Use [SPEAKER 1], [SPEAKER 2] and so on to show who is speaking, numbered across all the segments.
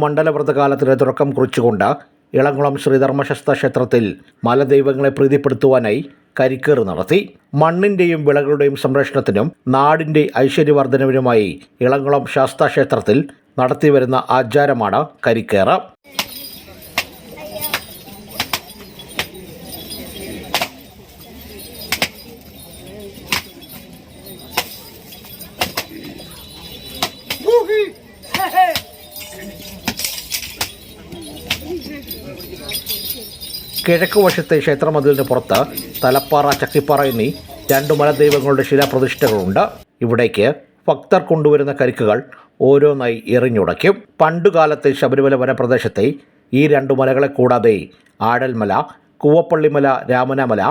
[SPEAKER 1] മണ്ഡലവ്രതകാലത്തിന് തുടക്കം കുറിച്ചുകൊണ്ട് ഇളംകുളം ശ്രീധർമ്മശസ്ത ക്ഷേത്രത്തിൽ മലദൈവങ്ങളെ പ്രീതിപ്പെടുത്തുവാനായി കരിക്കേറ് നടത്തി. മണ്ണിന്റെയും വിളകളുടെയും സംരക്ഷണത്തിനും നാടിന്റെ ഐശ്വര്യവർദ്ധനവിനുമായി ഇളംകുളം ശാസ്താ ക്ഷേത്രത്തിൽ നടത്തിവരുന്ന ആചാരമാണ് കരിക്കേറ്. കിഴക്കുവശത്തെ ക്ഷേത്രമതിലിന് പുറത്ത് തലപ്പാറ ചക്കിപ്പാറ എന്നീ രണ്ടു മലദൈവങ്ങളുടെ ശിലാപ്രതിഷ്ഠകളുണ്ട്. ഇവിടേക്ക് ഭക്തർ കൊണ്ടുവരുന്ന കരിക്കുകൾ ഓരോന്നായി എറിഞ്ഞുടയ്ക്കും. പണ്ടുകാലത്തെ ശബരിമല വനപ്രദേശത്തെ ഈ രണ്ടു മലകളെ കൂടാതെ ആടൽമല കൂവപ്പള്ളിമല രാമനമല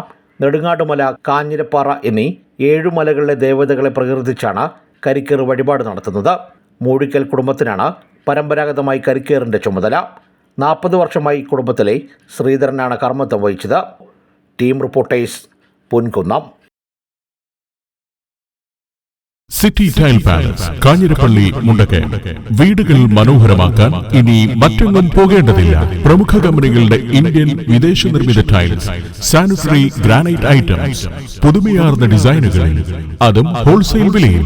[SPEAKER 1] നെടുങ്ങാടുമല കാഞ്ഞിരപ്പാറ എന്നീ ഏഴു മലകളിലെ ദേവതകളെ പ്രകീർത്തിച്ചാണ് കരിക്കേർ വഴിപാട് നടത്തുന്നത്. മൂഴിക്കൽ കുടുംബത്തിനാണ് പരമ്പരാഗതമായി കരിക്കേറിന്റെ ചുമതല. നാൽപ്പത് വർഷമായി കുടുംബത്തിലെ ശ്രീധരനാണ് കർമ്മത്വം വഹിച്ചത്. Team reporters Ponkunnam.
[SPEAKER 2] City tile palace Kanjirappally Mundakayam. വീടുകൾ മനോഹരമാക്കാൻ ഇനി മറ്റൊന്നും പോകേണ്ടതില്ല. പ്രമുഖ കമ്പനികളുടെ ഇന്ത്യൻ വിദേശ നിർമ്മിത ടൈൽസ് സാനിറ്ററി ഗ്രാനൈറ്റ് ഐറ്റംസ് പുതുമയാർന്ന ഡിസൈനുകളിൽ അതും ഹോൾസെയിൽ വിലയിൽ.